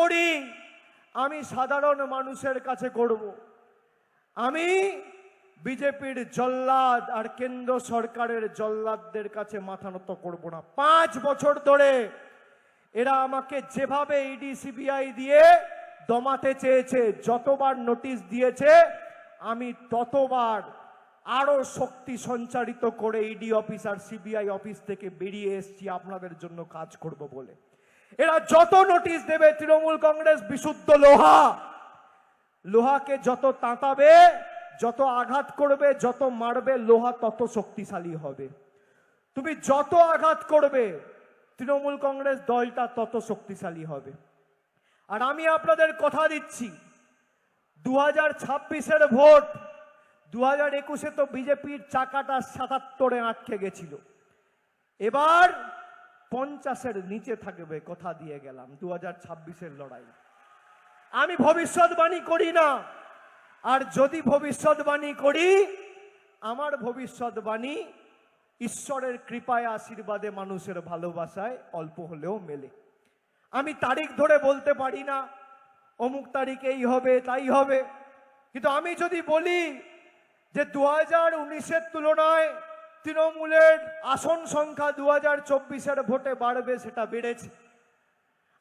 করি, আমি সাধারণ মানুষের কাছে করব। আমি বিজেপির জল্লাদ আর কেন্দ্র সরকারের জল্লাদদের কাছে মাথা নত করব না। পাঁচ বছর ধরে এরা আমাকে যেভাবে ইডি সিবিআই দিয়ে দমাতে চেয়েছে, যতবার নোটিশ দিয়েছে, আমি ততবার আরও শক্তি সঞ্চারিত করে ইডি অফিস আর সিবিআই অফিস থেকে বেরিয়ে এসেছি, আপনাদের জন্য কাজ করব বলে। এরা যত নোটিশ দেবে, তৃণমূল কংগ্রেস বিশুদ্ধ লোহা। লোহাকে যত তাঁতাবে, যত আঘাত করবে, যত মারবে, লোহা তত শক্তিশালী হবে। তুমি যত আঘাত করবে, তৃণমূল কংগ্রেস দলটা তত শক্তিশালী হবে। আর আমি আপনাদের কথা দিচ্ছি দু হাজার ছাব্বিশের ভোট দু হাজার একুশে তো বিজেপির চাকাটা সাতাত্তরে আটকে গেছিল। এবার পঞ্চাশের নিচে থাকবে কথা দিয়ে গেলাম দু হাজার ছাব্বিশের লড়াই। আমি ভবিষ্যৎবাণী করি না। আর যদি ভবিষ্যৎবাণী করি, আমার ভবিষ্যৎবাণী ঈশ্বরের কৃপায়, আশীর্বাদে, মানুষের ভালোবাসায় অল্প হলেও মেলে। আমি তারিখ ধরে বলতে পারি না, অমুক তারিখে এই হবে, তাই হবে। কিন্তু আমি যদি বলি যে দু হাজার উনিশের তুলনায় তৃণমূলের আসন সংখ্যা দু হাজার চব্বিশের ভোটে বাড়বে সেটা বেড়েছে।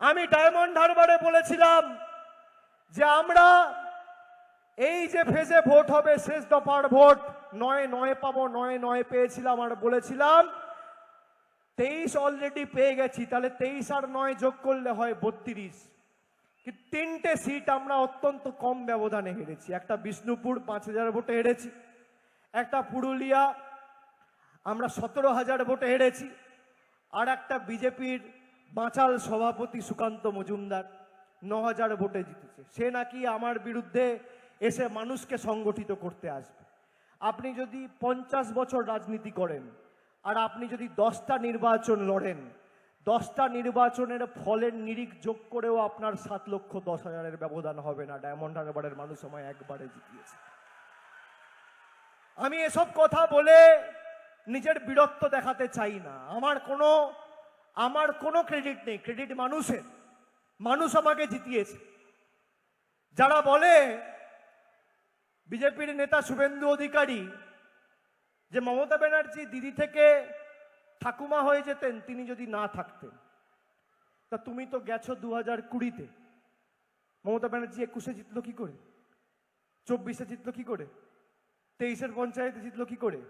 আমি ডায়মন্ড হারবারে বলেছিলাম যে আমরা এই যে ফেজে ভোট হবে শেষ দফার ভোট, নয় নয় পাবো, নয় নয় পেয়েছিলাম আর বলেছিলাম, তেইশ অলরেডি পেয়ে গেছি, তাহলে তেইশ আর নয় যোগ করলে হয় বত্রিশ। তিনটে সিট আমরা অত্যন্ত কম ব্যবধানে হেরেছি। একটা বিষ্ণুপুর পাঁচ হাজার ভোটে হেরেছি, একটা পুরুলিয়া আমরা সতেরো হাজার ভোটে হেরেছি। আর একটা বিজেপির বাঁচাল সভাপতি সুকান্ত মজুমদার ন হাজার ভোটে জিতেছে। সে নাকি আমার বিরুদ্ধে এসে মানুষকে সংগঠিত করতে আসবে। আপনি যদি পঞ্চাশ বছর রাজনীতি করেন আর আপনি যদি দশটা নির্বাচন লড়েন, দশটা নির্বাচনের ফলের নিরিখ যোগ করেও আপনার সাত লক্ষ দশ হাজারের ব্যবধান হবে না। ডায়মন্ড হারবারের মানুষ আমায় একবারে জিতিয়েছে। আমি এসব কথা বলে নিজের বীরত্ব দেখাতে চাই না। আমার কোনো আমার কোনো ক্রেডিট নেই। ক্রেডিট মানুষের। মানুষ আমাকে জিতিয়েছে। যারা বলে, বিজেপির নেতা শুভেন্দু অধিকারী যে মমতা ব্যানার্জি দিদি থেকে ঠাকুমা হয়ে যেতেন, তিনি যদি না থাকতেন, তা তুমি তো গেছো দু হাজার কুড়িতে। মমতা ব্যানার্জি একুশে জিতলো কি করে? চব্বিশে জিতলো কি করে? তেইশের পঞ্চায়েতে জিতলো কি করে?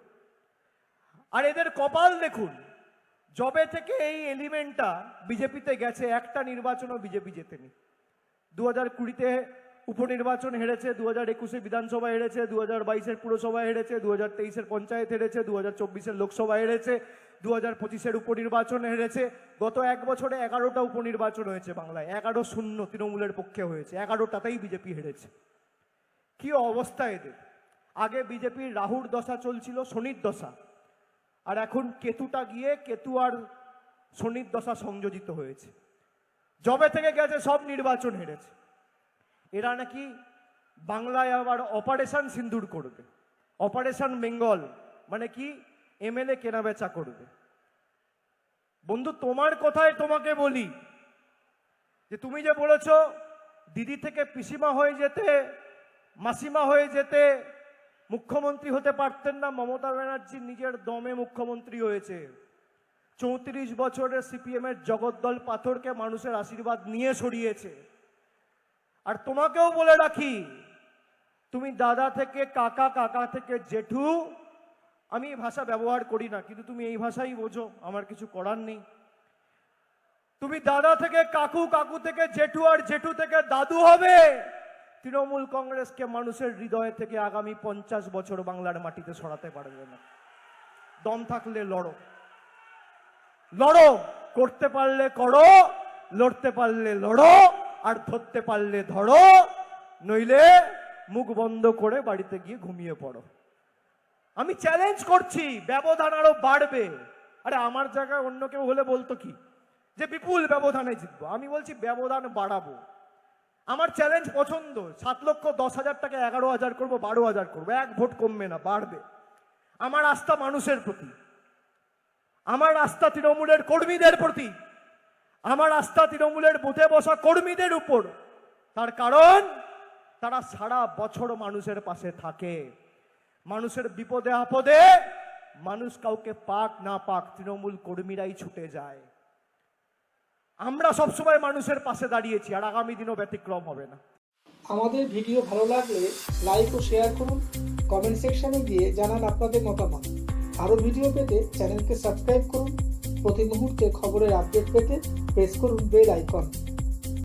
আর এদের কপাল দেখুন জবে থেকে এই এলিমেন্টটা বিজেপিতে গেছে, একটা নির্বাচনও বিজেপি জেতেনি। দু হাজার কুড়িতে উপনির্বাচন হেরেছে দু হাজার একুশে বিধানসভা হেরেছে দু হাজার বাইশের পুরসভা হেরেছে দু হাজার তেইশের পঞ্চায়েত হেরেছে দু হাজার চব্বিশের লোকসভা হেরেছে দু হাজার পঁচিশের উপনির্বাচন হেরেছে। গত এক বছরে এগারোটা উপনির্বাচন হয়েছে বাংলায়, এগারো শূন্য তৃণমূলের পক্ষে হয়েছে, এগারোটাতেই বিজেপি হেরেছে। কি অবস্থা এদের? আগে বিজেপির রাহুর দশা চলছিল, শনির দশা। আর এখন কেতুটা গিয়ে কেতু আর শনির দশা সংযোজিত হয়েছে। জবে থেকে গেছে সব নির্বাচন হেরেছে। এরা নাকি বাংলায় আবার অপারেশন সিন্দুর করবে। অপারেশন বেঙ্গল মানে কি? এমএলএ কেনাবেচা করবে। বন্ধু, তোমার কথায় তোমাকে বলি যে তুমি যে বলেছ, দিদি থেকে পিসিমা হয়ে যেতে, মাসিমা হয়ে যেতে মুখ্যমন্ত্রী হতে পারতেন না, মমতা ব্যানার্জি নিজের দমে মুখ্যমন্ত্রী হয়েছে। চৌত্রিশ বছরের সিপিএম এর জগদ্দল পাথরকে মানুষের আশীর্বাদ নিয়ে সরিয়েছে। আর তোমাকেও বলে রাখি, তুমি দাদা থেকে কাকা কাকা থেকে জেঠু, আমি এই ভাষা ব্যবহার করি না, কিন্তু তুমি এই ভাষাই বোঝো, আমার কিছু করার নেই। তুমি দাদা থেকে কাকু কাকু থেকে জেঠু, আর জেঠু থেকে দাদু হবে। তৃণমূল কংগ্রেসকে মানুষের হৃদয় থেকে আগামী পঞ্চাশ বছর বাংলার মাটিতে সরাতে পারবে না। দম থাকলে লড়ো। লড়ো, করতে পারলে করো, লড়তে পারলে লড়ো, আর ধরতে পারলে ধরো, নইলে মুখ বন্ধ করে বাড়িতে গিয়ে ঘুমিয়ে পড়ো। আমি চ্যালেঞ্জ করছি, ব্যবধান আরও বাড়বে। আরে আমার জায়গায় অন্য কেউ হলে বলতো কি? যে বিপুল ব্যবধানে জিতবো। আমি বলছি ব্যবধান বাড়াবো। আমার চ্যালেঞ্জ পছন্দ। সাত লক্ষ দশ হাজার টাকা, এগারো হাজার করব, বারো হাজার করব। এক ভোট কমবে না, বাড়বে। আমার আস্থা মানুষের প্রতি। আমার আস্থা তৃণমূলের কর্মীদের প্রতি। আমার আস্থা তৃণমূলের বুথে বসা কর্মীদের উপর। তার কারণ, তারা সারা বছর মানুষের পাশে থাকে। মানুষের বিপদে আপদে মানুষ কাউকে পাক না পাক তৃণমূল কর্মীরাই ছুটে যায়। আমরা সবসময় মানুষের পাশে দাঁড়িয়েছি, আর আগামী দিনও ব্যতিক্রম হবে না। আমাদের ভিডিও ভালো লাগলে লাইক ও শেয়ার করুন, কমেন্ট সেকশনে গিয়ে জানান আপনাদের মতামত। আরও ভিডিও পেতে চ্যানেলকে সাবস্ক্রাইব করুন, প্রতি মুহূর্তে খবরের আপডেট পেতে প্রেস করুন বেল আইকন।